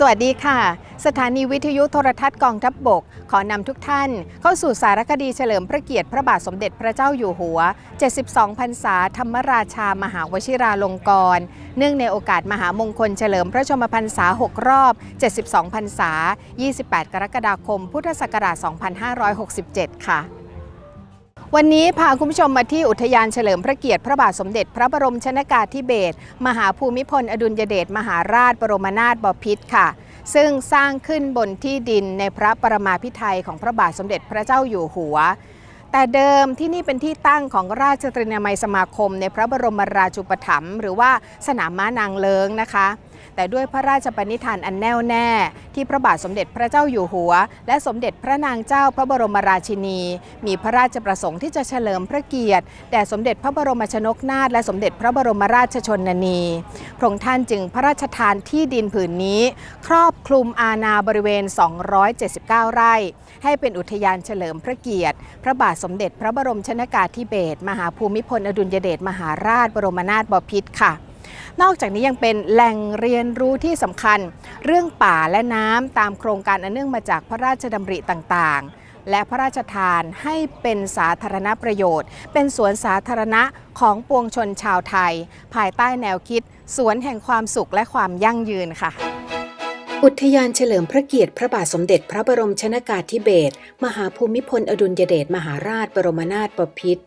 สวัสดีค่ะ สถานีวิทยุโทรทัศน์กองทัพบบก ขอนำทุกท่าน เข้าสู่สารคดีเฉลิมพระเกียรติพระบาทสมเด็จพระเจ้าอยู่หัว 72 พรรษาธรรมราชามหาวชิราลงกรณ์เนื่องในโอกาสมหามงคลเฉลิมพระชนมพรรษา 6 รอบ 72 พรรษา 28 กรกฎาคม พุทธศักราช 2567 ค่ะ วันนี้พาคุณผู้ชมมาที่อุทยานเฉลิมพระเกียรติพระบาทสมเด็จ พระบรมชนากาธิเบศรมหาภูมิพล อดุลยเดชมหาราชบรมนาถบพิตรค่ะ ซึ่งสร้างขึ้นบนที่ดินในพระประมาพิไทยของพระบาทสมเด็จพระเจ้าอยู่หัว แต่เดิมที่นี่เป็นที่ตั้งของราชตรีนามัยสมาคม ในพระบรมราชูปถัมภ์หรือว่าสนามม้านางเลิงนะคะ แต่ด้วยพระราชปณิธานอันแน่วแน่ ที่พระบาทสมเด็จพระเจ้าอยู่หัว และสมเด็จพระนางเจ้าพระบรมราชินี มีพระราชประสงค์ที่จะเฉลิมพระเกียรติแด่สมเด็จพระบรมชนกนาถและสมเด็จพระบรมราชชนนีพระองค์ท่านจึงพระราชทานที่ดินผืนนี้ ครอบคลุมอาณาบริเวณ 279 ไร่ ให้เป็นอุทยานเฉลิมพระเกียรติ พระบาทสมเด็จพระบรมชนากาธิเบศรมหาภูมิพลอดุลยเดชมหาราชบรมนาถบพิตรค่ะ นอกจากนี้ยังเป็นแหล่งเรียนรู้ที่สำคัญ เรื่องป่าและน้ำตามโครงการอันเนื่องมาจากพระราชดำริต่างๆ และพระราชทานให้เป็นสาธารณประโยชน์ เป็นสวนสาธารณะของปวงชนชาวไทย ภายใต้แนวคิด สวนแห่งความสุขและความยั่งยืนค่ะ อุทยานเฉลิมพระเกียรติพระบาทสมเด็จพระบรมชนากาธิเบศรมหาภูมิพลอดุลยเดชมหาราชบรมนาถบพิตร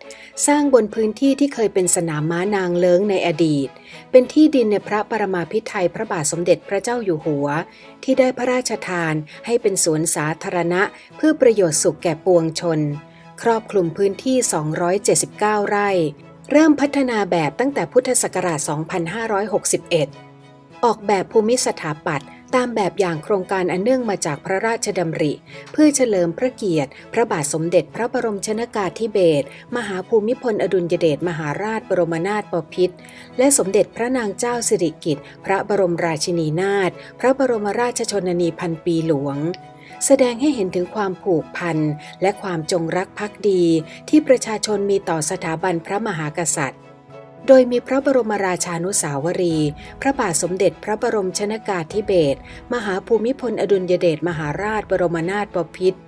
สร้างบนพื้นที่ที่เคยเป็นสนามม้านางเลิ้งในอดีต เป็นที่ดินในพระปรมาภิไธยพระบาทสมเด็จพระเจ้าอยู่หัว ที่ได้พระราชทานให้เป็นสวนสาธารณะ เพื่อประโยชน์สุขแก่ปวงชน ครอบคลุมพื้นที่ 279 ไร่ เริ่มพัฒนาแบบตั้งแต่พุทธศักราช 2561 ออกแบบภูมิสถาปัตย์ ตามแบบอย่างโครงการอันเนื่องมาจากพระราชดำริ เพื่อเฉลิมพระเกียรติ พระบาทสมเด็จพระบรมชนากาธิเบศรมหาภูมิพลอดุลยเดชมหาราชบรมนาถบพิตรและสมเด็จพระนางเจ้าสิริกิติ์พระบรมราชินีนาถพระบรมราชชนนีพันปีหลวงแสดงให้เห็นถึงความผูกพันและความจงรักภักดีที่ประชาชนมีต่อสถาบันพระมหากษัตริย์ โดยมีพระบรมราชานุสาวรี พระบาทสมเด็จพระบรมชนากาธิเบศรมหาภูมิพลอดุลยเดชมหาราชบรมนาถบพิตร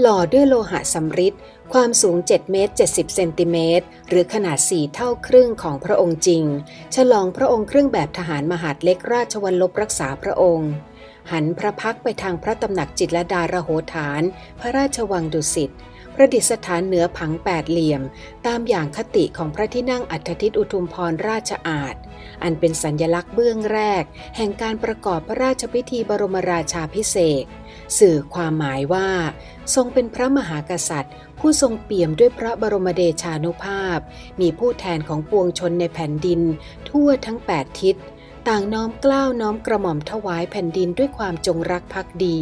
หล่อด้วยโลหะสำริดความสูง 7 เมตร 70 เซนติเมตร หรือขนาด 4 เท่าครึ่งของพระองค์จริง ฉลองพระองค์เครื่องแบบทหารมหาดเล็กราชวัลลบรักษาพระองค์ หันพระพักไปทางพระตำหนักจิตรดาระโหฐาน พระราชวังดุสิต ประดิษฐานเหนือผังแปดเหลี่ยม ตามอย่างคติของพระที่นั่งอัฐทิตอุทุมพรราชอาณอันเป็นสัญญลักษณ์เบื้องแรก แห่งการประกอบพระราชพิธีบรมราชาพิเศษสื่อความหมายว่า ทรงเป็นพระมหากษัตริย์ ผู้ทรงเปี่ยมด้วยพระบรมเดชานุภาพ มีผู้แทนของปวงชนในแผ่นดิน ทั่วทั้งแปดทิศ ต่างน้อมกล้าวน้อมกระหม่อมถวายแผ่นดินด้วยความจงรักภักดี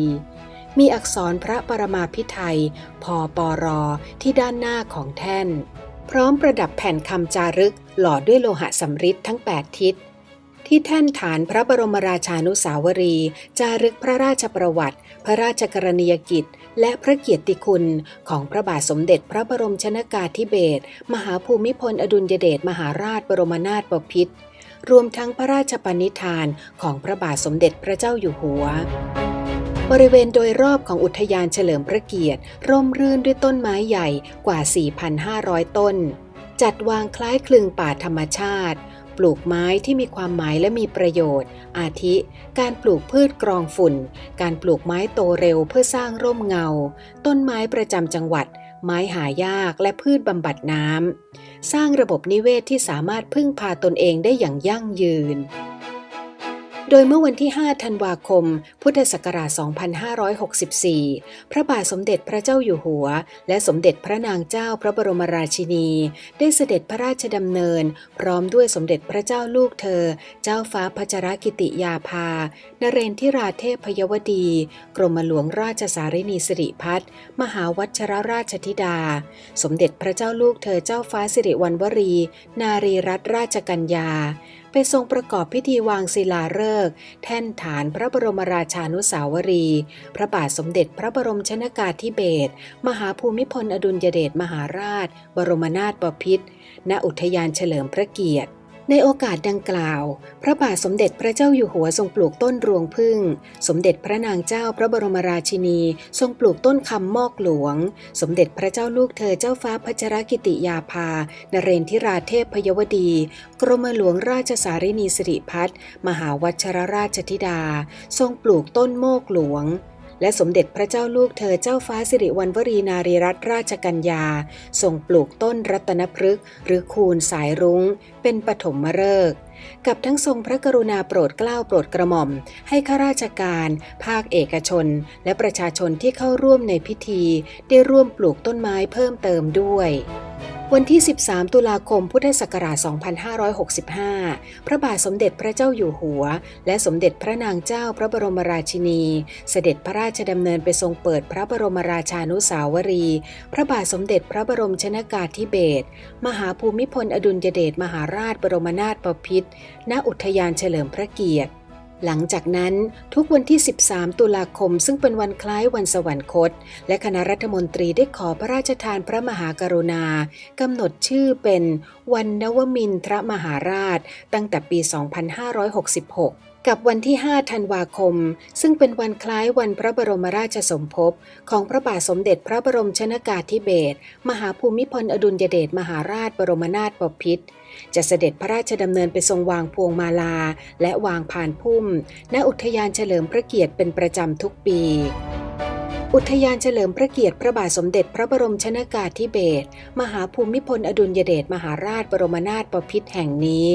มีอักษรพระปรมาพิไทยพอปอรอที่ด้านหน้าของแท่น พร้อมประดับแผ่นคำจารึกหล่อด้วยโลหะสำริดทั้ง 8 ทิศ ที่แท่นฐานพระบรมราชานุสาวรี จารึกพระราชประวัติ พระราชกรณียกิจ และพระเกียรติคุณของพระบาทสมเด็จพระบรมชนากาธิเบศรมหาภูมิพลอดุลยเดชมหาราชบรมนาถบพิตรรวมทั้งพระราชปณิธานของพระบาทสมเด็จพระเจ้าอยู่หัว บริเวณโดยรอบของอุทยานเฉลิมพระเกียรติ ร่มรื่นด้วยต้นไม้ใหญ่กว่า 4,500 ต้น จัดวางคล้ายคลึงป่าธรรมชาติ ปลูกไม้ที่มีความหมายและมีประโยชน์ อาทิ การปลูกพืชกรองฝุ่น การปลูกไม้โตเร็วเพื่อสร้างร่มเงา ต้นไม้ประจำจังหวัด ไม้หายากและพืชบำบัดน้ำ สร้างระบบนิเวศที่สามารถพึ่งพาตนเองได้อย่างยั่งยืน โดยเมื่อวันที่ 5 ธันวาคม พุทธศักราช 2564 พระบาทสมเด็จพระเจ้าอยู่หัว และสมเด็จพระนางเจ้าพระบรมราชินี ได้เสด็จพระราชดำเนิน พร้อมด้วยสมเด็จพระเจ้าลูกเธอ เจ้าฟ้าพัชรกิติยาภา นเรนทิราเทพพยวดี กรมหลวงราชสารินีสิริพัฒน์มหาวัชรราชธิดา สมเด็จพระเจ้าลูกเธอเจ้าฟ้าสิริวัณวรี นารีรัตนราชกัญญา ไปทรงประกอบพิธีวางศิลาฤกษ์แท่นฐานพระบรมราชานุสาวรี พระบาทสมเด็จพระบรมชนากาธิเบศรมหาภูมิพลอดุลยเดชมหาราช บรมนาถบพิตรณอุทยานเฉลิมพระเกียรติ ในโอกาสดังกล่าว พระบาทสมเด็จพระเจ้าอยู่หัวทรงปลูกต้นรวงพึ่ง สมเด็จพระนางเจ้าพระบรมราชินี ทรงปลูกต้นคำมอกหลวง สมเด็จพระเจ้าลูกเธอเจ้าฟ้าพัชรกิติยาภา นเรนทิราเทพพยวดี กรมหลวงราชสารินีสิริพัฒมหาวัชรราชธิดา ทรงปลูกต้นโมกหลวง และสมเด็จพระเจ้าลูกเธอเจ้าฟ้าสิริวัณวรีนารีรัตนราชกัญญาทรงปลูกต้นรัตนพฤกษ์หรือคูณสายรุง้ง เป็นปฐมฤกษ์กับทั้งทรงพระกรุณาโปรดเกล้าโปรดกระหม่อม ให้ข้าราชการ ภาคเอกชน และประชาชนที่เข้าร่วมในพิธี ได้ร่วมปลูกต้นไม้เพิ่มเติมด้วย วันที่ 13 ตุลาคม พุทธศักราช 2565 พระบาทสมเด็จพระเจ้าอยู่หัว และสมเด็จพระนางเจ้าพระบรมราชินี เสด็จพระราชดำเนินไปทรงเปิดพระบรมราชานุสาวรี พระบาทสมเด็จพระบรมชนากาธิเบศร มหาภูมิพลอดุลยเดชมหาราชบรมนาถบพิตร ณ อุทยานเฉลิมพระเกียรติ หลังจากนั้นทุกวันที่ 13 ตุลาคม ซึ่งเป็นวันคล้ายวันสวรรคต และคณะรัฐมนตรีได้ขอพระราชทานพระมหากรุณากำหนดชื่อเป็นวันนวมินทรมหาราช ตั้งแต่ปี 2566กับวันที่ 5 ธันวาคม ซึ่งเป็นวันคล้ายวันพระบรมราชสมภพ ของพระบาทสมเด็จพระบรมชนากาธิเบศร มหาภูมิพลอดุลยเดชมหาราชบรมนาถบพิตร จะเสด็จพระราชดำเนินไปทรงวางพวงมาลา และวางผ่านพุ่ม ณอุทยานเฉลิมพระเกียรติเป็นประจำทุกปีอุทยานเฉลิมพระเกียรติพระบาทสมเด็จพระบรมชนากาธิเบศรมหาภูมิพลอดุลยเดชมหาราชบรมนาถบพิตรแห่งนี้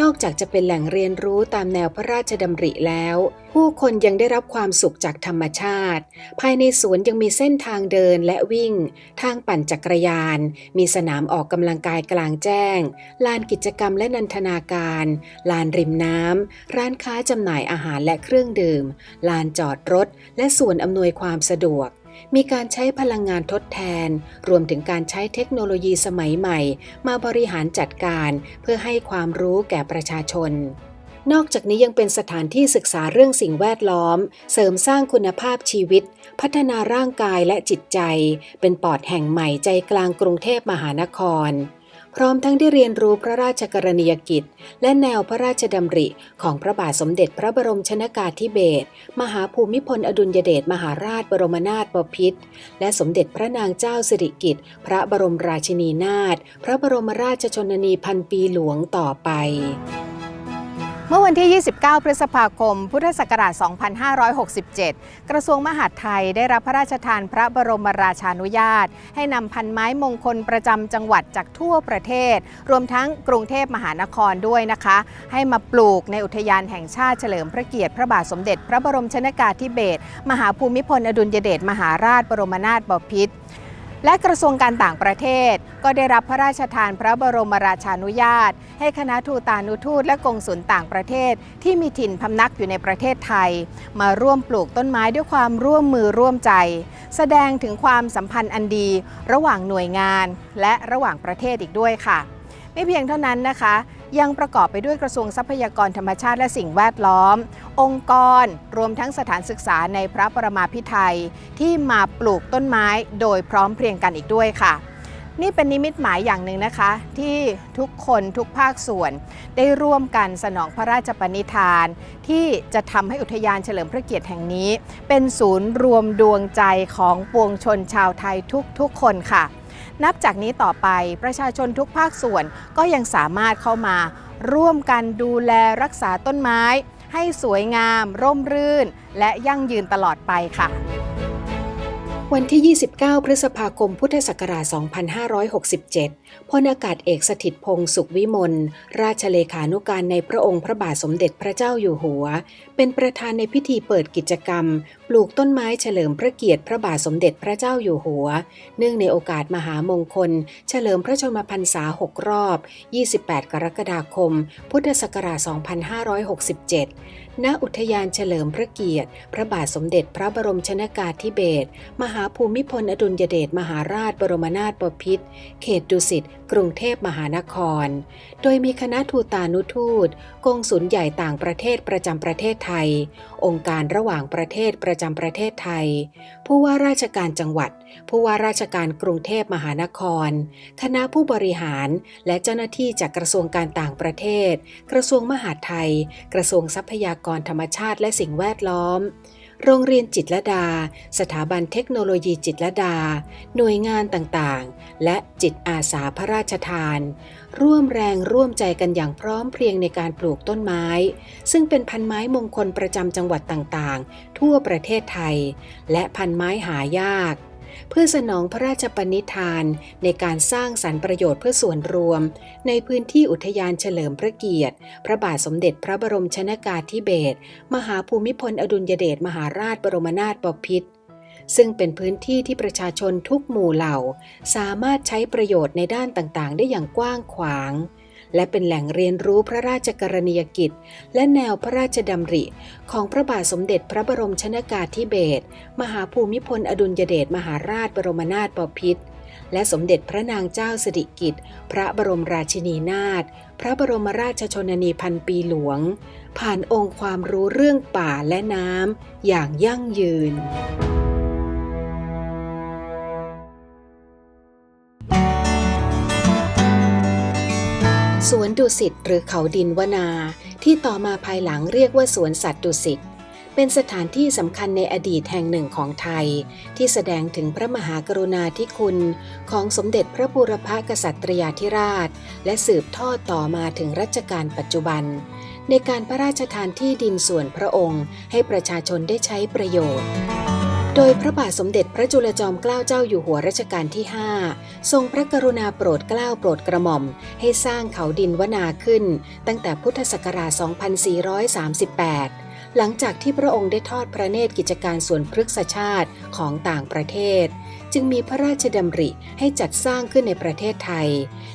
นอกจากจะเป็นแหล่งเรียนรู้ตามแนวพระราชดำริแล้ว ผู้คนยังได้รับความสุขจากธรรมชาติ ภายในสวนยังมีเส้นทางเดินและวิ่ง ทางปั่นจักรยาน มีสนามออกกำลังกายกลางแจ้ง ลานกิจกรรมและนันทนาการ ลานริมน้ำ ร้านค้าจำหน่ายอาหารและเครื่องดื่ม ลานจอดรถ และส่วนอำนวยความสะดวก มีการใช้พลังงานทดแทน รวมถึงการใช้เทคโนโลยีสมัยใหม่ มาบริหารจัดการเพื่อให้ความรู้แก่ประชาชน นอกจากนี้ยังเป็นสถานที่ศึกษาเรื่องสิ่งแวดล้อม เสริมสร้างคุณภาพชีวิต พัฒนาร่างกายและจิตใจ เป็นปอดแห่งใหม่ใจกลางกรุงเทพมหานคร พร้อมทั้งได้เรียนรู้พระราชกรณียกิจ และแนวพระราชดำริของพระบาทสมเด็จพระบรมชนากาธิเบศรมหาภูมิพลอดุลยเดชมหาราชบรมนาถบพิตรและสมเด็จพระนางเจ้าสิริกิติ์พระบรมราชินีนาถพระบรมราชชนนีพันปีหลวงต่อไป เมื่อวันที่ 29 พฤษภาคม พุทธศักราช 2567 กระทรวงมหาดไทยได้รับพระราชทานพระบรมราชานุญาต ให้นำพันไม้มงคลประจำจังหวัดจากทั่วประเทศ รวมทั้งกรุงเทพมหานครด้วยนะคะ ให้มาปลูกในอุทยานแห่งชาติเฉลิมพระเกียรติพระบาทสมเด็จ พระบรมชนากาธิเบศร มหาภูมิพลอดุลยเดชมหาราชบรมนาถบพิตร และกระทรวงการต่างประเทศ ก็ได้รับพระราชทานพระบรมราชานุญาต ให้คณะทูตานุทูตและกงสุลต่างประเทศ ที่มีถิ่นพำนักอยู่ในประเทศไทย มาร่วมปลูกต้นไม้ด้วยความร่วมมือร่วมใจ แสดงถึงความสัมพันธ์อันดี ระหว่างหน่วยงาน และระหว่างประเทศอีกด้วยค่ะ ไม่เพียงเท่านั้นนะคะ ยังประกอบไปด้วยกระทรวงทรัพยากรธรรมชาติและสิ่งแวดล้อม องค์กร รวมทั้งสถานศึกษาในพระประมาพิไทยที่มาปลูกต้นไม้โดยพร้อมเพรียงกันอีกด้วยค่ะ นี่เป็นนิมิตหมายอย่างหนึ่งนะคะ ที่ทุกคนทุกภาคส่วน ได้ร่วมกันสนองพระราชปณิธาน ที่จะทำให้อุทยานเฉลิมพระเกียรติแห่งนี้ เป็นศูนย์รวมดวงใจของปวงชนชาวไทยทุกๆคนค่ะ นับจากนี้ต่อไปประชาชนทุกภาคส่วนก็ยังสามารถเข้ามา ร่วมกันดูแลรักษาต้นไม้ ให้สวยงาม ร่มรื่น และยั่งยืนตลอดไปค่ะ วันที่ 29 พฤษภาคม พุทธศักราช 2567 พลอากาศเอกสถิตพงศ์สุขวิมล ราชเลขานุการในพระองค์พระบาทสมเด็จพระเจ้าอยู่หัว เป็นประธานในพิธีเปิดกิจกรรม ปลูกต้นไม้เฉลิมพระเกียรติพระบาทสมเด็จพระเจ้าอยู่หัว เนื่องในโอกาสมหามงคล เฉลิมพระชนมพรรษา 6 รอบ 28 กรกฎาคม พุทธศักราช 2567 ณอุทยานเฉลิมพระเกียรติ พระบาทสมเด็จพระบรมชนากาธิเบศร มหาภูมิพลอดุลยเดชมหาราชบรมนาถบพิตร เขตดุสิต กรุงเทพมหานคร โดยมีคณะทูตานุทูต กงสุลใหญ่ต่างประเทศประจำประเทศไทย องค์การระหว่างประเทศประจำประเทศไทย ผู้ว่าราชการจังหวัด ผู้ว่าราชการกรุงเทพมหานคร คณะผู้บริหาร และเจ้าหน้าที่จากกระทรวงการต่างประเทศ กระทรวงมหาดไทย กระทรวงทรัพยากกรธรรมชาติและสิ่งแวดล้อม โรงเรียนจิตรดา สถาบันเทคโนโลยีจิตรดา หน่วยงานต่างๆ และจิตอาสาพระราชทาน ร่วมแรงร่วมใจกันอย่างพร้อมเพรียงในการปลูกต้นไม้ ซึ่งเป็นพันไม้มงคลประจำจังหวัดต่างๆ ทั่วประเทศไทย และพันไม้หายาก เพื่อสนองพระราชปณิธานในการสร้างสรรประโยชน์เพื่อส่วนรวม ในพื้นที่อุทยานเฉลิมพระเกียรติ พระบาทสมเด็จพระบรมชนากาธิเบศรมหาภูมิพลอดุลยเดชมหาราชบรมนาถบพิตรซึ่งเป็นพื้นที่ที่ประชาชนทุกหมู่เหล่า สามารถใช้ประโยชน์ในด้านต่างๆ ได้อย่างกว้างขวาง และเป็นแหล่งเรียนรู้พระราชกรณียกิจ และแนวพระราชดำริ ของพระบาทสมเด็จพระบรมชนากาธิเบศรมหาภูมิพลอดุลยเดชมหาราชบรมนาถบพิตรและสมเด็จพระนางเจ้าสิริกิติ์พระบรมราชินีนาถพระบรมราชชนนีพันปีหลวง ผ่านองค์ความรู้เรื่องป่าและน้ำอย่างยั่งยืน สวนดุสิตหรือเขาดินวนา ที่ต่อมาภายหลังเรียกว่าสวนสัตว์ดุสิตเป็นสถานที่สำคัญในอดีตแห่งหนึ่งของไทย ที่แสดงถึงพระมหากรุณาธิคุณของสมเด็จพระบูรพากษัตริยาธิราช และสืบทอดต่อมาถึงรัชกาลปัจจุบัน ในการพระราชทานที่ดินส่วนพระองค์ ให้ประชาชนได้ใช้ประโยชน์ โดยพระบาทสมเด็จพระจุลจอมเกล้าเจ้าอยู่หัวรัชกาลที่ 5 ทรงพระกรุณาโปรดเกล้าโปรดกระหม่อม ให้สร้างเขาดินวนาขึ้น ตั้งแต่พุทธศักราช 2438 หลังจากที่พระองค์ได้ทอดพระเนตรกิจการส่วนพฤกษชาติของต่างประเทศ จึงมีพระราชดำริให้จัดสร้างขึ้นในประเทศไทย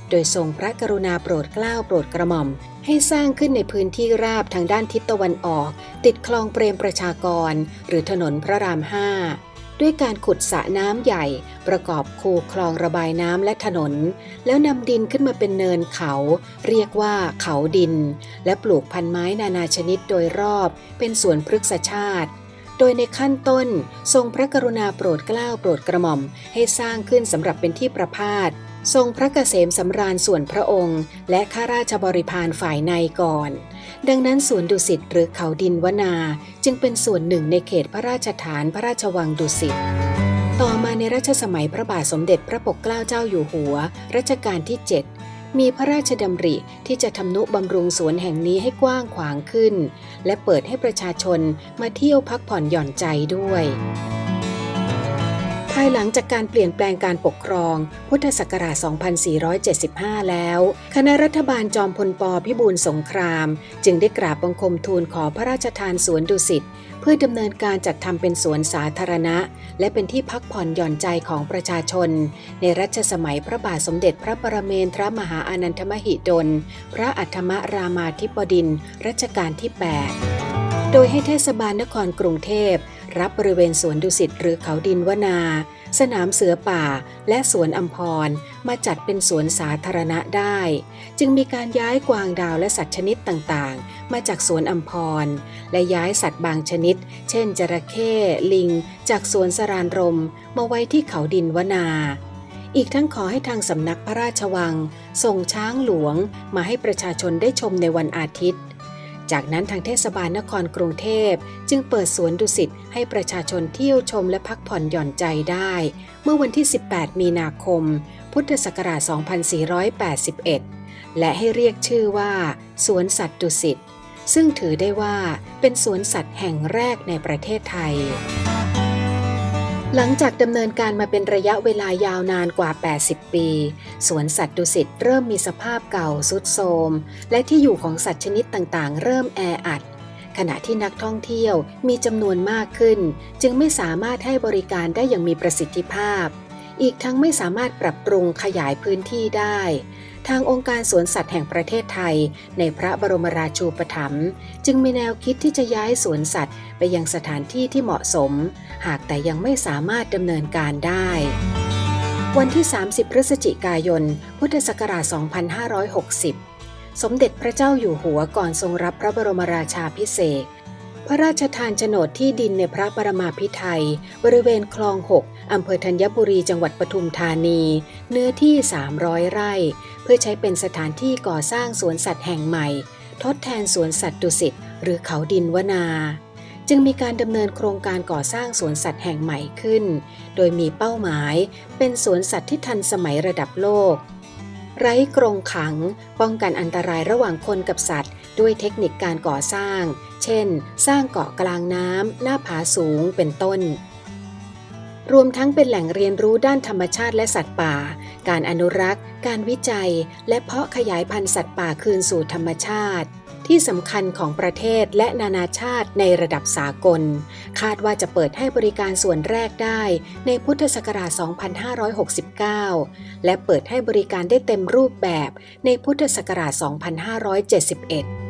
โดยทรงพระกรุณาโปรดเกล้าโปรดกระหม่อม ให้สร้างขึ้นในพื้นที่ราบทางด้านทิศตะวันออก ติดคลองเปรมประชากร หรือถนนพระรามห้าด้วยการขุดสระน้ำใหญ่ ประกอบคูคลองระบายน้ำและถนน แล้วนำดินขึ้นมาเป็นเนินเขา เรียกว่าเขาดิน และปลูกพันไม้นานาชนิดโดยรอบ เป็นสวนพฤกษชาติ โดยในขั้นต้น ทรงพระกรุณาโปรดเกล้าโปรดกระหม่อม ให้สร้างขึ้นสำหรับเป็นที่ประพาสทรงพระเกษมสำราญส่วนพระองค์ และข้าราชบริพารฝ่ายในก่อน ดังนั้นสวนดุสิตหรือเขาดินวนา จึงเป็นส่วนหนึ่งในเขตพระราชฐานพระราชวังดุสิตต่อมาในรัชสมัยพระบาทสมเด็จพระปกเกล้าเจ้าอยู่หัว รัชกาลที่ 7 มีพระราชดำริที่จะทำนุบำรุงสวนแห่งนี้ให้กว้างขวางขึ้น และเปิดให้ประชาชนมาเที่ยวพักผ่อนหย่อนใจด้วยภายหลังจากการเปลี่ยนแปลงการปกครอง พุทธศักราช 2475 แล้ว คณะรัฐบาลจอมพลปพิบูลสงคราม จึงได้กราบบังคมทูลขอพระราชทานสวนดุสิต เพื่อดำเนินการจัดทำเป็นสวนสาธารณะ และเป็นที่พักผ่อนหย่อนใจของประชาชน ในรัชสมัยพระบาทสมเด็จพระปรเมนทรมหาอานันทมหิดล พระอัฏฐมรามาธิบดินร์รัชกาลที่ 8 โดยให้เทศบาลนครกรุงเทพ รับบริเวณสวนดุสิตหรือเขาดินวนา สนามเสือป่า และสวนอัมพร มาจัดเป็นสวนสาธารณะได้ จึงมีการย้ายกวางดาวและสัตว์ชนิดต่างๆ มาจากสวนอัมพร และย้ายสัตว์บางชนิด เช่น จระเข้ลิง จากสวนสรานรม มาไว้ที่เขาดินวนา อีกทั้งขอให้ทางสำนักพระราชวัง ส่งช้างหลวงมาให้ประชาชนได้ชมในวันอาทิตย์จากนั้นทางเทศบาลนครกรุงเทพ จึงเปิดสวนดุสิตให้ประชาชนเที่ยวชมและพักผ่อนหย่อนใจได้ เมื่อวันที่ 18 มีนาคม พุทธศักราช 2481 และให้เรียกชื่อว่าสวนสัตว์ดุสิต ซึ่งถือได้ว่าเป็นสวนสัตว์แห่งแรกในประเทศไทย หลังจากดำเนินการมาเป็นระยะเวลายาวนานกว่า 80 ปี สวนสัตว์ดุสิตเริ่มมีสภาพเก่าสุดโทรมและที่อยู่ของสัตว์ชนิดต่างๆ เริ่มแออัดขณะที่นักท่องเที่ยวมีจำนวนมากขึ้น จึงไม่สามารถให้บริการได้อย่างมีประสิทธิภาพ อีกทั้งไม่สามารถปรับปรุงขยายพื้นที่ได้ ทางองค์การสวนสัตว์แห่งประเทศไทย ในพระบรมราชูปถัมภ์จึงมีแนวคิดที่จะย้ายสวนสัตว์ ไปยังสถานที่ที่เหมาะสม หากแต่ยังไม่สามารถดำเนินการได้วันที่ 30 พฤศจิกายน พุทธศักราช 2560 สมเด็จพระเจ้าอยู่หัวก่อนทรงรับพระบรมราชาพิเศษ พระราชทานโฉนดที่ดินในพระปรมาภิไธยบริเวณคลอง6อำเภอธัญบุรีจังหวัดปทุมธานี เนื้อที่ 300 ไร่ เพื่อใช้เป็นสถานที่ก่อสร้างสวนสัตว์แห่งใหม่ ทดแทนสวนสัตว์ดุสิตหรือเขาดินวนา จึงมีการดำเนินโครงการก่อสร้างสวนสัตว์แห่งใหม่ขึ้น โดยมีเป้าหมายเป็นสวนสัตว์ที่ทันสมัยระดับโลก ไร้กรงขัง ป้องกันอันตรายระหว่างคนกับสัตว์ ด้วยเทคนิคการก่อสร้าง เช่น สร้างเกาะกลางน้ำ หน้าผาสูงเป็นต้น รวมทั้งเป็นแหล่งเรียนรู้ด้านธรรมชาติและสัตว์ป่า การอนุรักษ์ การวิจัย และเพาะขยายพันธุ์สัตว์ป่าคืนสู่ธรรมชาติ ที่สำคัญของประเทศและนานาชาติในระดับสากล คาดว่าจะเปิดให้บริการส่วนแรกได้ในพุทธศักราช 2569 และเปิดให้บริการได้เต็มรูปแบบในพุทธศักราช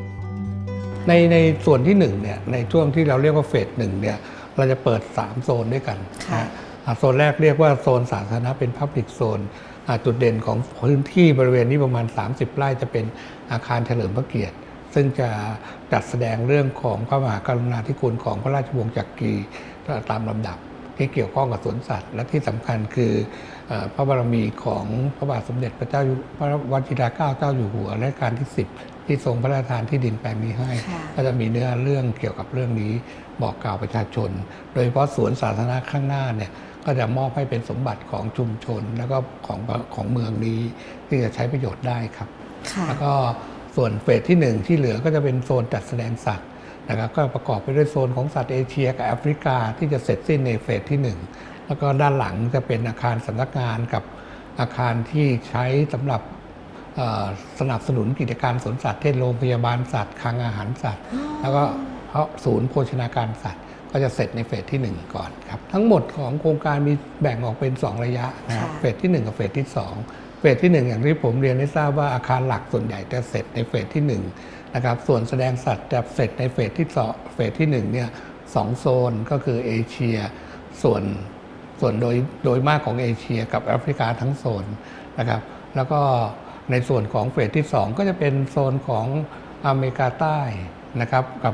2571 ในในส่วนที่หนึ่งเนี่ยในช่วงที่เราเรียกว่าเฟสหนึ่งเนี่ยเราจะเปิด 3 โซนด้วยกันค่ะนะอ่าโซนแรกเรียกว่าโซนสาธารณะเป็นพับลิกโซนจุดเด่นของพื้นที่บริเวณนี้ประมาณ 30 ไร่จะเป็นอาคารเฉลิมพระเกียรติ ซึ่งจะจัดแสดงเรื่องของพระมหากรุณาธิคุณของพระราชวงศ์จักรีตามลำดับที่เกี่ยวข้องกับสวนสัตว์ และที่สำคัญคือเอ่อพระบารมีของพระบาทสมเด็จพระเจ้าอยู่พระวชิรเกล้าเจ้าอยู่หัวรัชกาลที่ 10 ที่ทรงพระราชทานที่ดินแปลงนี้ให้ค่ะก็จะมีเนื้อเรื่องเกี่ยวกับเรื่องนี้บอกกล่าวประชาชน โดยเฉพาะสวนสาธารณะข้างหน้าเนี่ยก็จะมอบให้เป็นสมบัติของชุมชน แล้วก็ของของเมืองนี้ที่จะใช้ประโยชน์ได้ครับค่ะแล้วก็ ส่วนเฟสที่หนึ่งที่เหลือก็จะเป็นโซนจัดแสดงสัตว์นะครับก็ประกอบไปด้วยโซนของสัตว์เอเชียกับแอฟริกาที่จะเสร็จสิ้นในเฟสที่หนึ่งแล้วก็ด้านหลังจะเป็นอาคารสำนักงานกับอาคารที่ใช้สำหรับเอ่อสนับสนุนกิจการสวนสัตว์เช่นโรงพยาบาลสัตว์คลังอาหารสัตว์ แล้วก็เพราะศูนย์โภชนาการสัตว์ ก็จะเสร็จในเฟสที่ 1 ก่อนครับ ทั้งหมดของโครงการมีแบ่งออกเป็น 2 ระยะนะครับค่ะเฟสที่ 1 กับเฟสที่ 2 เฟสที่ 1 อย่างที่ผมเรียนให้ทราบว่าอาคารหลักส่วนใหญ่จะเสร็จในเฟสที่1นะครับส่วนแสดงสัตว์จะเสร็จในเฟสที่สองเฟสที่1เนี่ยสองโซนก็คือเอเชีย ส่วนส่วนโดยโดยมากของเอเชียกับแอฟริกาทั้งโซนนะครับแล้วก็ในส่วนของเฟสที่ 2 ก็จะเป็นโซนของอเมริกาใต้นะครับกับ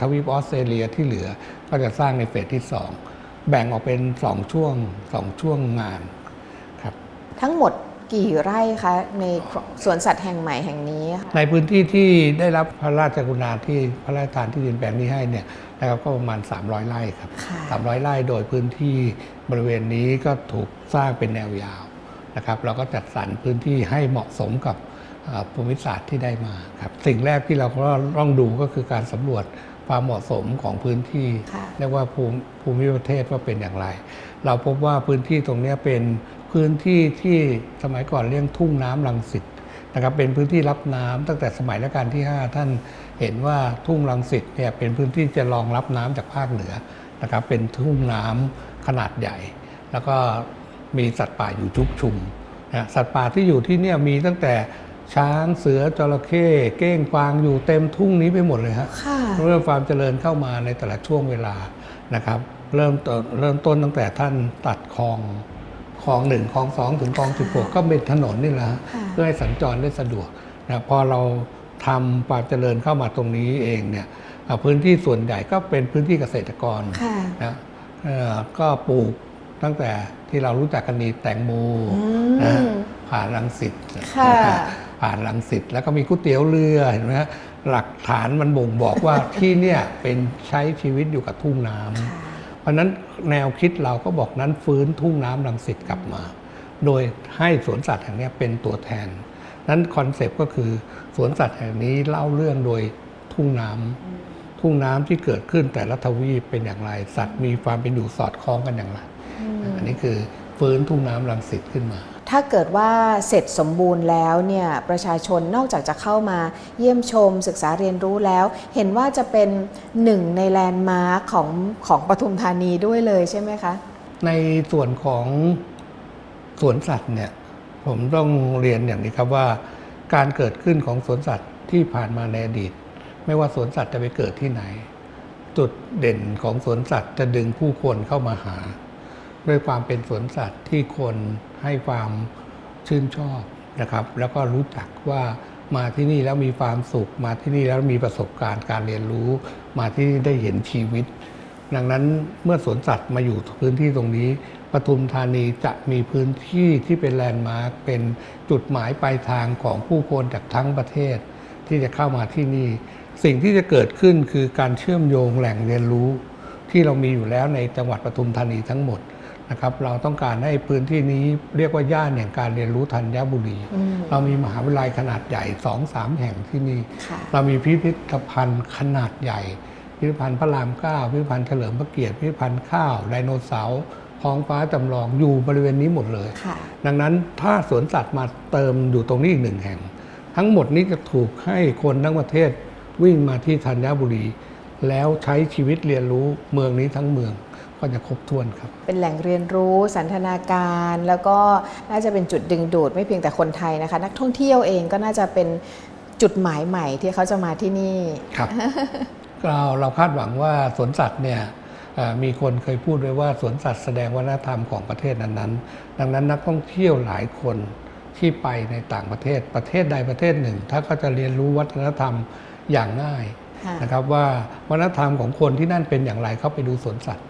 ทวีปออสเตรเลียที่เหลือก็จะสร้างในเฟสที่ 2 แบ่งออกเป็น 2 ช่วง 2 ช่วงงานครับทั้งหมด กี่ไร่คะในสวนสัตว์แห่งใหม่แห่งนี้ค่ะในพื้นที่ที่ได้รับพระราชกรุณาที่พระราชทานที่ดินแปลงนี้ให้เนี่ยนะครับก็ประมาณ 300 ไร่ครับค่ะ300 ไร่โดยพื้นที่บริเวณนี้ก็ถูกสร้างเป็นแนวยาวนะครับ เราก็จัดสรรพื้นที่ให้เหมาะสมกับเอ่อภูมิศาสตร์ที่ได้มาครับสิ่งแรกที่เราก็ต้องดูก็คือการสำรวจความเหมาะสมของพื้นที่ค่ะเรียกว่าภูมิภูมิประเทศว่าเป็นอย่างไร เราพบว่าพื้นที่ตรงเนี้ยเป็น พื้นที่ที่สมัยก่อนเรียกทุ่งน้ำลังสิตนะครับเป็นพื้นที่รับน้ำตั้งแต่สมัยรัชกาลที่ 5 ท่านเห็นว่าทุ่งลังสิตเนี่ยเป็นพื้นที่จะรองรับน้ำจากภาคเหนือนะครับเป็นทุ่งน้ำขนาดใหญ่ แล้วก็มีสัตว์ป่าอยู่ชุกชุมนะสัตว์ป่าที่อยู่ที่เนี่ยมีตั้งแต่ช้างเสือจระเข้เก้งกวางอยู่เต็มทุ่งนี้ไปหมดเลยฮะค่ะเริ่มความเจริญเข้ามาในแต่ละช่วงเวลานะครับ เริ่มต้นเริ่มต้นตั้งแต่ท่านตัดคลอง คลองหนึ่งคลองสองถึงคลองสิบหกก็เป็นถนนนี่แหละฮะค่ะเพื่อให้สัญจรได้สะดวกนะพอเราทำความเจริญเข้ามาตรงนี้เองเนี่ยอ่าพื้นที่ส่วนใหญ่ก็เป็นพื้นที่เกษตรกรค่ะนะเอ่อก็ปลูกตั้งแต่ที่เรารู้จักกันดีแตงโมอืนะมผ่านลังสิตค่ะผ่านลังสิตแล้วก็มีก๋วยเตี๋ยวเรือเห็นไหมฮะหลักฐานมันบ่งบอกว่าที่เนี่ยเป็นใช้ชีวิตอยู่กับทุ่งน้ำค่ะเพ ราะฉะนั้นแนวคิดเราก็บอกนั้นฟื้นทุ่งน้ำลังสิตกลับมา โดยให้สวนสัตว์แห่งเนี้ยเป็นตัวแทน นั้นคอนเซปต์ก็คือสวนสัตว์แห่งนี้เล่าเรื่องโดยทุ่งน้ำทุ่งน้ำที่เกิดขึ้นแต่ละทวีปเป็นอย่างไร สัตว์มีความเป็นอยู่สอดคล้องกันอย่างไร อันนี้คือฟื้นทุ่งน้ำลังสิตขึ้นมา ถ้าเกิดว่าเสร็จสมบูรณ์แล้วเนี่ยประชาชนนอกจากจะเข้ามาเยี่ยมชมศึกษาเรียนรู้แล้ว เห็นว่าจะเป็นหนึ่งในแลนด์มาร์คของของปทุมธานีด้วยเลยใช่ไหมคะ ในส่วนของสวนสัตว์เนี่ยผมต้องเรียนอย่างนี้ครับว่า การเกิดขึ้นของสวนสัตว์ที่ผ่านมาในอดีต ไม่ว่าสวนสัตว์จะไปเกิดที่ไหน จุดเด่นของสวนสัตว์จะดึงผู้คนเข้ามาหา ด้วยความเป็นสวนสัตว์ที่คน ให้ความชื่นชอบนะครับ แล้วก็รู้จักว่ามาที่นี่แล้วมีความสุข มาที่นี่แล้วมีประสบการณ์การเรียนรู้ มาที่นี่ได้เห็นชีวิต ดังนั้นเมื่อสวนสัตว์มาอยู่พื้นที่ตรงนี้ปทุมธานีจะมีพื้นที่ที่เป็นแลนด์มาร์คเป็นจุดหมายปลายทางของผู้คนจากทั้งประเทศ ที่จะเข้ามาที่นี่ สิ่งที่จะเกิดขึ้นคือการเชื่อมโยงแหล่งเรียนรู้ ที่เรามีอยู่แล้วในจังหวัดปทุมธานีทั้งหมด นะครับเราต้องการให้พื้นที่นี้เรียกว่าย่านแห่งการเรียนรู้ธัญบุรีอืมเรามีมหาวิทยาลัยขนาดใหญ่สองสามแห่งที่นี่ค่ะเรามีพิพิธภัณฑ์ขนาดใหญ่ พิพิธภัณฑ์พระรามเก้าพิพิธภัณฑ์เฉลิมพระเกียรติพิพิธภัณฑ์ข้าวไดโนเสาร์ท้องฟ้าจำลองอยู่บริเวณนี้หมดเลยค่ะดังนั้นถ้าสวนสัตว์มาเติมอยู่ตรงนี้อีกหนึ่งแห่ง ทั้งหมดนี้จะถูกให้คนทั้งประเทศวิ่งมาที่ธัญบุรี แล้วใช้ชีวิตเรียนรู้เมืองนี้ทั้งเมือง ก็จะครบถ้วนครับ เป็นแหล่งเรียนรู้สันทนาการ แล้วก็น่าจะเป็นจุดดึงดูดไม่เพียงแต่คนไทยนะคะ นักท่องเที่ยวเองก็น่าจะเป็นจุดหมายใหม่ที่เขาจะมาที่นี่ครับเราเราคาดหวังว่าสวนสัตว์เนี่ยเอ่อมีคนเคยพูดไว้ว่าสวนสัตว์แสดงวัฒนธรรมของประเทศนั้นๆ ดังนั้นนักท่องเที่ยวหลายคนที่ไปในต่างประเทศประเทศใดประเทศหนึ่ง ถ้าเขาจะเรียนรู้วัฒนธรรมอย่างง่ายค่ะนะครับว่าวัฒนธรรมของคนที่นั่นเป็นอย่างไรเขาไปดูสวนสัตว์อืม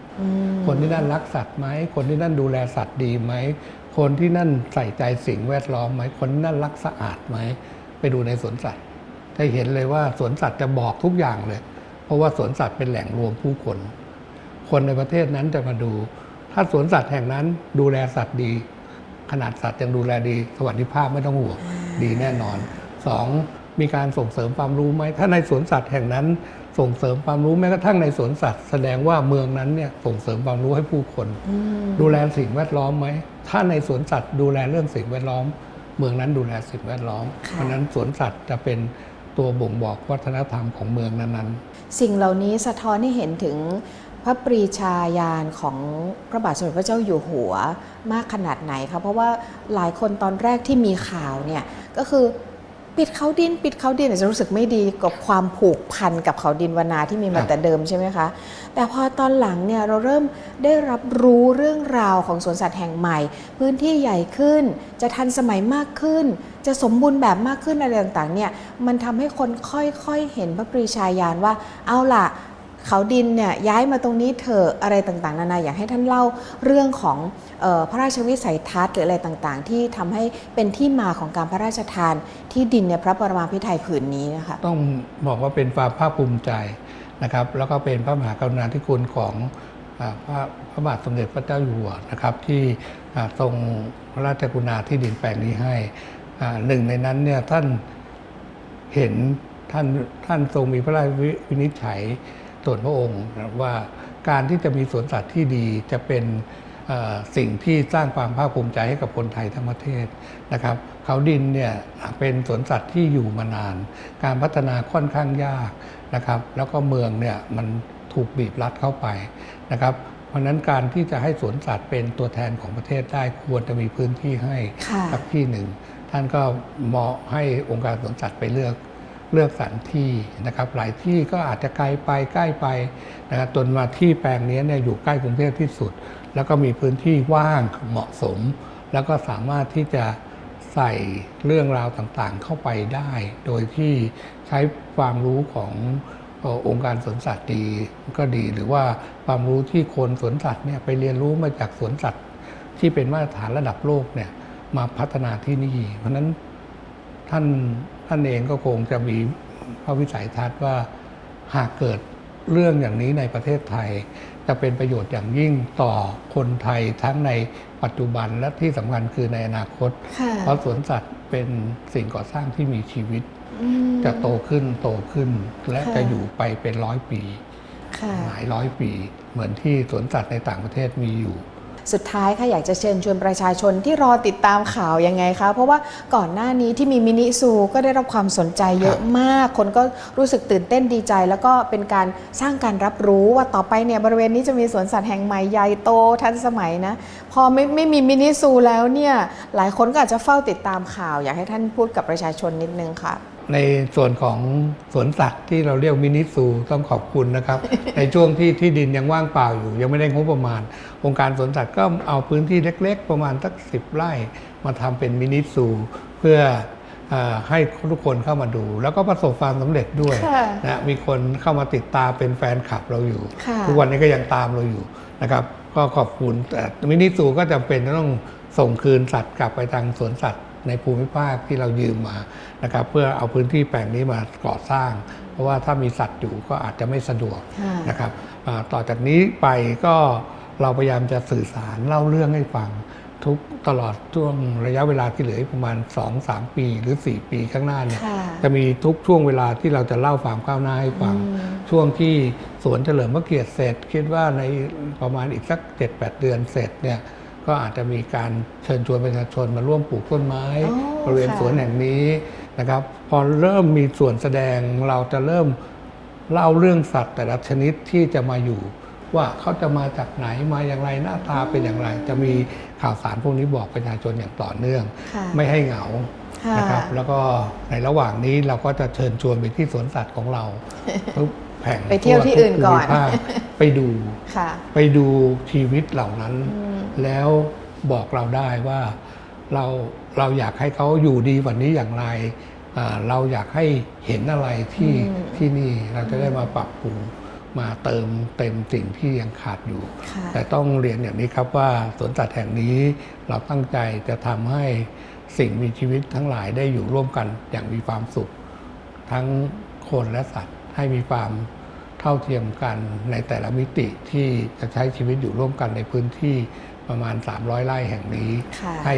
คนที่นั่นรักสัตว์ไหม คนที่นั่นดูแลสัตว์ดีไหม คนที่นั่นใส่ใจสิ่งแวดล้อมไหม คนที่นั่นรักสะอาดไหม ไปดูในสวนสัตว์จะเห็นเลยว่าสวนสัตว์จะบอกทุกอย่างเลย เพราะว่าสวนสัตว์เป็นแหล่งรวมผู้คน คนในประเทศนั้นจะมาดู ถ้าสวนสัตว์แห่งนั้นดูแลสัตว์ดี ขนาดสัตว์ยังดูแลดี สวัสดิภาพไม่ต้องห่วงดีแน่นอนสองมีการส่งเสริมความรู้ไหม ถ้าในสวนสัตว์แห่งนั้น ส่งเสริมความรู้แม้กระทั่งในสวนสัตว์ แสดงว่าเมืองนั้นเนี่ยส่งเสริมความรู้ให้ผู้คนอืมดูแลสิ่งแวดล้อมไหม ถ้าในสวนสัตว์ดูแลเรื่องสิ่งแวดล้อม เมืองนั้นดูแลสิ่งแวดล้อม เพราะฉะนั้นสวนสัตว์จะเป็นตัวบ่งบอกวัฒนธรรมของเมืองนั้นๆ สิ่งเหล่านี้สะท้อนให้เห็นถึงพระปรีชาญาณของพระบาทสมเด็จพระเจ้าอยู่หัวมากขนาดไหนคะเพราะว่าหลายคนตอนแรกที่มีข่าวเนี่ยก็คือ ปิดเขาดิน ปิดเขาดินอาจจะรู้สึกไม่ดีกับความผูกพันกับเขาดินวนาที่มีมาแต่เดิมใช่ไหมคะ แต่พอตอนหลังเนี่ยเราเริ่มได้รับรู้เรื่องราวของสวนสัตว์แห่งใหม่ พื้นที่ใหญ่ขึ้น จะทันสมัยมากขึ้น จะสมบูรณ์แบบมากขึ้นอะไรต่างๆเนี่ยมันทำให้คนค่อยๆเห็นพระปรีชาญาณว่าเอาล่ะ เขาดินเนี่ยย้ายมาตรงนี้เถอะอะไรต่างๆ นานาอยากให้ท่านเล่าเรื่องของออพระราชวิสัยทัศน์หรืออะไรต่างๆ ที่ทำให้เป็นที่มาของการพระราชทานที่ดินในพระปรมาภิไธยผืนนี้นะคะต้องบอกว่าเป็นความภาคภูมิใจนะครับ แล้วก็เป็นพระมหากรุณาธิคุณของอพระพระบาทสมเด็จพระเจ้าอยู่หัวนะครับ ที่ทรงพระราชกรุณาที่ดินแปลงนี้ให้อ่าหนึ่งในนั้นเนี่ยท่านเห็นท่านท่านทรงมีพระราชวินิจฉัย ส่วนพระองค์นะครับว่าการที่จะมีสวนสัตว์ที่ดีจะเป็นเอ่อสิ่งที่สร้างความภาคภูมิใจให้กับคนไทยทั้งประเทศนะครับ เขาดินเนี่ยเป็นสวนสัตว์ที่อยู่มานาน การพัฒนาค่อนข้างยากนะครับ แล้วก็เมืองเนี่ยมันถูกบีบรัดเข้าไปนะครับเพราะฉะนั้นการที่จะให้สวนสัตว์เป็นตัวแทนของประเทศได้ควรจะมีพื้นที่ให้ค่ะสักที่หนึ่ง ท่านก็เหมาะให้องค์การสวนสัตว์ไปเลือก เลือกสรรที่นะครับ หลายที่ก็อาจจะไกลไปใกล้ไปนะครับจนมาที่แปลงนี้เนี่ยอยู่ใกล้กรุงเทพที่สุด แล้วก็มีพื้นที่ว่างเหมาะสม แล้วก็สามารถที่จะใส่เรื่องราวต่างๆ เข้าไปได้ โดยที่ใช้ความรู้ขององค์การสวนสัตว์ดีก็ดี หรือว่าความรู้ที่คนสวนสัตว์เนี่ยไปเรียนรู้มาจากสวนสัตว์ ที่เป็นมาตรฐานระดับโลกเนี่ยมาพัฒนาที่นี่ เพราะนั้นท่าน ท่านเองก็คงจะมีพระวิสัยทัศน์ว่าหากเกิดเรื่องอย่างนี้ในประเทศไทย จะเป็นประโยชน์อย่างยิ่งต่อคนไทยทั้งในปัจจุบันและที่สำคัญคือในอนาคตค่ะเพราะสวนสัตว์เป็นสิ่งก่อสร้างที่มีชีวิตอืมจะโตขึ้นโตขึ้น และค่ะจะอยู่ไปเป็นร้อยปีค่ะหลายร้อยปี เหมือนที่สวนสัตว์ในต่างประเทศมีอยู่ สุดท้ายค่ะอยากจะเชิญชวนประชาชนที่รอติดตามข่าวยังไงคะ เพราะว่าก่อนหน้านี้ที่มีมินิซูก็ได้รับความสนใจเยอะมาก คนก็รู้สึกตื่นเต้นดีใจ แล้วก็เป็นการสร้างการรับรู้ว่าต่อไปเนี่ยบริเวณนี้จะมีสวนสัตว์แห่งใหม่ใหญ่โตทันสมัยนะ พอไม่ไม่มีมินิซูแล้วเนี่ยหลายคนก็อาจจะเฝ้าติดตามข่าว อยากให้ท่านพูดกับประชาชนนิดนึงค่ะ ในส่วนของสวนสัตว์ที่เราเรียกมินิซูต้องขอบคุณนะครับ ในช่วงที่ที่ดินยังว่างเปล่าอยู่ ยังไม่ได้งบประมาณ องค์การสวนสัตว์ก็เอาพื้นที่เล็ก ๆ ประมาณสักสิบไร่มาทำเป็นมินิซูเพื่อเออให้ทุกคนเข้ามาดู แล้วก็ประสบความสำเร็จด้วยค่ะนะมีคนเข้ามาติดตามเป็นแฟนคลับเราอยู่ค่ะทุกวันนี้ก็ยังตามเราอยู่นะครับก็ขอบคุณแต่มินิซูก็จำเป็นต้องส่งคืนสัตว์กลับไปทางสวนสัตว์ ในภูมิภาคที่เรายืมมานะครับเพื่อเอาพื้นที่แปลงนี้มาก่อสร้าง เพราะว่าถ้ามีสัตว์อยู่ก็อาจจะไม่สะดวกค่ะนะครับอ่าต่อจากนี้ไปก็เราพยายามจะสื่อสารเล่าเรื่องให้ฟังทุกตลอดช่วงระยะเวลาที่เหลืออีกประมาณ 2-3 ปีหรือ 4 ปีข้างหน้าเนี่ยค่ะจะมีทุกช่วงเวลาที่เราจะเล่าความก้าวหน้าให้ฟังอืมช่วงที่สวนเฉลิมพระเกียรติเสร็จ คิดว่าในประมาณอีกสัก 7-8 เดือนเสร็จเนี่ย ก็อาจจะมีการเชิญชวนประชาชนมาร่วมปลูกต้นไม้อ๋อบริเวณค่ะสวนแห่งนี้นะครับ พอเริ่มมีส่วนแสดงเราจะเริ่มเล่าเรื่องสัตว์แต่ละชนิดที่จะมาอยู่ ว่าเขาจะมาจากไหนมาอย่างไรหน้าตาเป็นอย่างไร จะมีข่าวสารพวกนี้บอกประชาชนอย่างต่อเนื่องค่ะไม่ให้เหงาค่ะนะครับแล้วก็ในระหว่างนี้เราก็จะเชิญชวนไปที่สวนสัตว์ของเราทุกแห่งไปเที่ยวที่อื่นก่อนทั่วทุภูมิภาค ไปดูค่ะไปดูชีวิตเหล่านั้นอืมแล้วบอกเราได้ว่าเราเราอยากให้เขาอยู่ดีกว่านี้อย่างไรอ่าเราอยากให้เห็นอะไรที่อืมที่นี่เราจะได้มาปรับปรุงมาเติมเต็มสิ่งที่ยังขาดอยู่ค่ะแต่ต้องเรียนอย่างนี้ครับว่าสวนสัตว์แห่งนี้เราตั้งใจจะทำให้สิ่งมีชีวิตทั้งหลายได้อยู่ร่วมกันอย่างมีความสุข ทั้งคนและสัตว์ให้มีความ เท่าเทียมกันในแต่ละมิติที่จะใช้ชีวิตอยู่ร่วมกันในพื้นที่ประมาณ 300 ไร่แห่งนี้ค่ะให้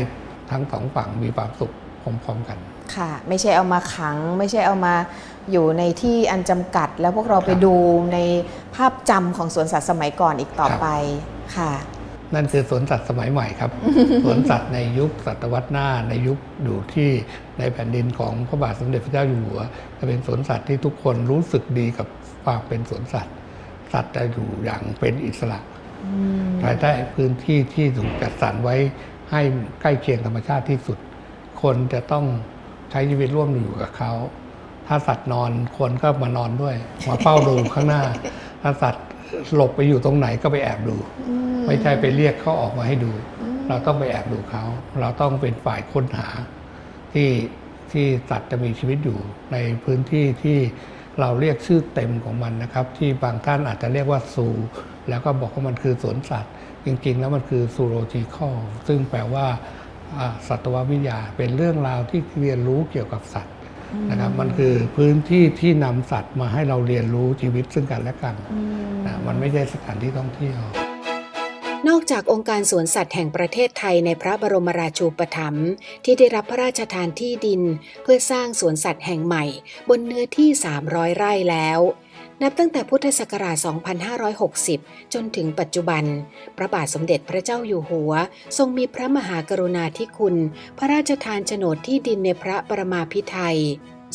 ทั้งสองฝั่งมีความสุขพร้อมๆกัน ค่ะ ไม่ใช่เอามาขัง ไม่ใช่เอามาอยู่ในที่อันจำกัด แล้วพวกเราไปดูในภาพจำของสวนสัตว์สมัยก่อนอีกต่อครับไปค่ะนั่นคือสวนสัตว์สมัยใหม่ครับ สวนสัตว์ในยุคศตวรรษหน้าในยุคอยู่ที่ในแผ่นดินของพระบาทสมเด็จพระเจ้าอยู่หัวจะเป็นสวนสัตว์ที่ทุกคนรู้สึกดีกับ ความเป็นสวนสัตว์ สัตว์จะอยู่อย่างเป็นอิสระภายใต้พื้นที่ที่ถูกจัดสรรไว้ให้ใกล้เคียงธรรมชาติที่สุด คนจะต้องใช้ชีวิตร่วมอยู่กับเขา ถ้าสัตว์นอนคนก็มานอนด้วย มาเฝ้าดูข้างหน้า ถ้าสัตว์หลบไปอยู่ตรงไหนก็ไปแอบดู ไม่ใช่ไปเรียกเขาออกมาให้ดู เราต้องไปแอบดูเขา เราต้องเป็นฝ่ายค้นหาที่ที่สัตว์จะมีชีวิตอยู่ในพื้นที่ที่ เราเรียกชื่อเต็มของมันนะครับ ที่บางท่านอาจจะเรียกว่าซู แล้วก็บอกว่ามันคือสวนสัตว์ จริงๆ แล้วมันคือซูโรจิคอลซึ่งแปลว่าอ่าสัตววิทยาเป็นเรื่องราวที่เรียนรู้เกี่ยวกับสัตว์นะครับมันคือพื้นที่ที่นำสัตว์มาให้เราเรียนรู้ชีวิตซึ่งกันและกันนะมันไม่ใช่สถานที่ท่องเที่ยว นอกจากองค์การสวนสัตว์แห่งประเทศไทยในพระบรมราชูปถัมภ์ที่ได้รับพระราชทานที่ดิน เพื่อสร้างสวนสัตว์แห่งใหม่ บนเนื้อที่ 300 ไร่แล้ว นับตั้งแต่พุทธศักราช 2560 จนถึงปัจจุบัน พระบาทสมเด็จพระเจ้าอยู่หัว ทรงมีพระมหากรุณาธิคุณ พระราชทานโฉนดที่ดินในพระประมาพิไทย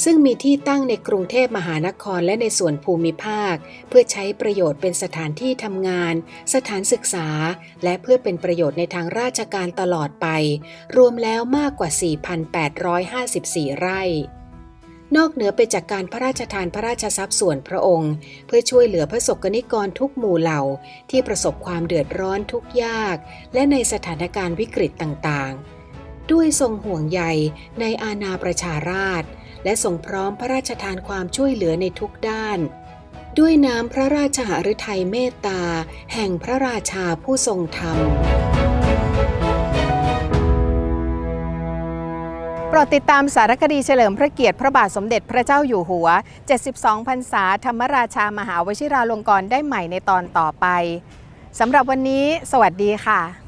ซึ่งมีที่ตั้งในกรุงเทพมหานครและในส่วนภูมิภาค เพื่อใช้ประโยชน์เป็นสถานที่ทำงาน สถานศึกษา และเพื่อเป็นประโยชน์ในทางราชการตลอดไป รวมแล้วมากกว่า 4,854 ไร่นอกเหนือไปจากการพระราชทานพระราชทรัพย์ส่วนพระองค์ เพื่อช่วยเหลือพระสกนิกรทุกหมู่เหล่า ที่ประสบความเดือดร้อนทุกยาก และในสถานการณ์วิกฤตต่างๆ ด้วยทรงห่วงใยในอาณาประชาราษฎร และทรงพร้อมพระราชทานความช่วยเหลือในทุกด้าน ด้วยน้ำพระราชหฤทัยเมตตา แห่งพระราชาผู้ทรงธรรมโปรดติดตามสารคดีเฉลิมพระเกียรติพระบาทสมเด็จพระเจ้าอยู่หัว 72 พรรษาธรรมราชามหาวชิราลงกรณ์ได้ใหม่ในตอนต่อไป สำหรับวันนี้ สวัสดีค่ะ